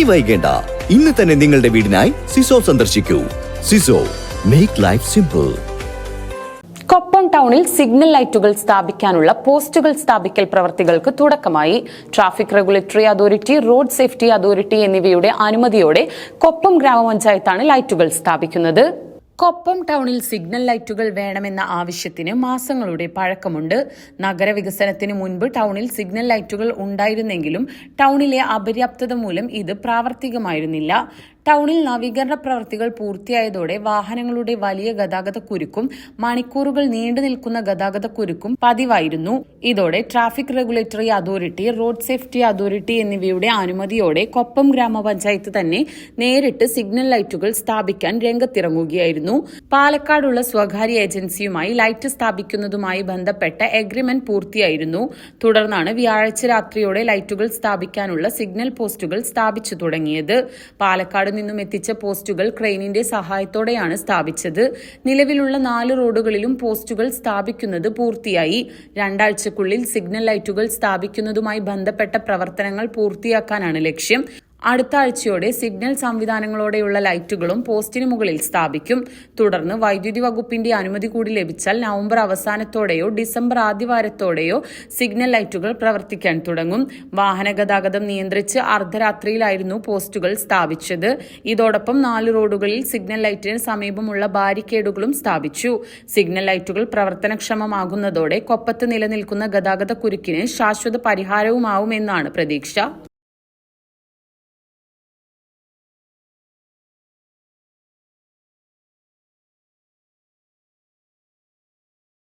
ഇനി വൈകേണ്ട. ഇന്ന് തന്നെ നിങ്ങളുടെ വീടിനായി സിസോ സന്ദർശിക്കൂ. സിസോ മേക്ക് ലൈഫ് സിമ്പിൾ കൊപ്പം ടൗണിൽ സിഗ്നൽ ലൈറ്റുകൾ സ്ഥാപിക്കാനുള്ള പോസ്റ്റുകൾ സ്ഥാപിക്കൽ പ്രവർത്തികൾക്ക് തുടക്കമായി. Traffic regulatory authority road safety authority എന്നിവയുടെ അനുമതിയോടെ കൊപ്പം ഗ്രാമപഞ്ചായത്താണ് ലൈറ്റുകൾ സ്ഥാപിക്കുന്നത്. കൊപ്പം ടൗണിൽ സിഗ്നൽ ലൈറ്റുകൾ വേണമെന്ന ആവശ്യത്തിന് മാസങ്ങളുടെ പഴക്കമുണ്ട്. നഗരവികസനത്തിന് മുൻപ് ടൗണിൽ സിഗ്നൽ ലൈറ്റുകൾ ഉണ്ടായിരുന്നെങ്കിലും ടൗണിലെ അപര്യാപ്തത മൂലം ഇത് പ്രാവർത്തികമായിരുന്നില്ല. ടൗണിൽ നവീകരണ പ്രവൃത്തികൾ പൂർത്തിയായതോടെ വാഹനങ്ങളുടെ വലിയ ഗതാഗത കുരുക്കും മണിക്കൂറുകൾ നീണ്ടു നിൽക്കുന്ന ഗതാഗത കുരുക്കും പതിവായിരുന്നു. ഇതോടെ traffic regulatory authority road safety authority എന്നിവയുടെ അനുമതിയോടെ കൊപ്പം ഗ്രാമപഞ്ചായത്ത് തന്നെ നേരിട്ട് സിഗ്നൽ ലൈറ്റുകൾ സ്ഥാപിക്കാൻ രംഗത്തിറങ്ങുകയായിരുന്നു. പാലക്കാടുള്ള സ്വകാര്യ ഏജൻസിയുമായി ലൈറ്റ് സ്ഥാപിക്കുന്നതുമായി ബന്ധപ്പെട്ട എഗ്രിമെന്റ് പൂർത്തിയായിരുന്നു. തുടർന്നാണ് വ്യാഴാഴ്ച രാത്രിയോടെ ലൈറ്റുകൾ സ്ഥാപിക്കാനുള്ള സിഗ്നൽ പോസ്റ്റുകൾ സ്ഥാപിച്ചു തുടങ്ങിയത്. പാലക്കാട് നിന്നും എത്തിച്ച പോസ്റ്റുകൾ ക്രെയിനിന്റെ സഹായത്തോടെയാണ് സ്ഥാപിച്ചത്. നിലവിലുള്ള നാല് റോഡുകളിലും പോസ്റ്റുകൾ സ്ഥാപിക്കുന്നത് പൂർത്തിയായി. രണ്ടാഴ്ചക്കുള്ളിൽ സിഗ്നൽ ലൈറ്റുകൾ സ്ഥാപിക്കുന്നതുമായി ബന്ധപ്പെട്ട പ്രവർത്തനങ്ങൾ പൂർത്തിയാക്കാനാണ് ലക്ഷ്യം. അടുത്ത ആഴ്ചയോടെ സിഗ്നൽ സംവിധാനങ്ങളോടെയുള്ള ലൈറ്റുകളും പോസ്റ്റിന് മുകളിൽ സ്ഥാപിക്കും. തുടർന്ന് വൈദ്യുതി വകുപ്പിന്റെ അനുമതി കൂടി ലഭിച്ചാൽ നവംബർ അവസാനത്തോടെയോ ഡിസംബർ ആദ്യവാരത്തോടെയോ സിഗ്നൽ ലൈറ്റുകൾ പ്രവർത്തിക്കാൻ തുടങ്ങും. വാഹന ഗതാഗതം നിയന്ത്രിച്ച് അർദ്ധരാത്രിയിലായിരുന്നു പോസ്റ്റുകൾ സ്ഥാപിച്ചത്. ഇതോടൊപ്പം നാല് റോഡുകളിൽ സിഗ്നൽ ലൈറ്റിന് സമീപമുള്ള ബാരിക്കേഡുകളും സ്ഥാപിച്ചു. സിഗ്നൽ ലൈറ്റുകൾ പ്രവർത്തനക്ഷമമാകുന്നതോടെ കൊപ്പത്ത് നിലനിൽക്കുന്ന ഗതാഗത കുരുക്കിന് ശാശ്വത പരിഹാരവുമാവുമെന്നാണ് പ്രതീക്ഷ.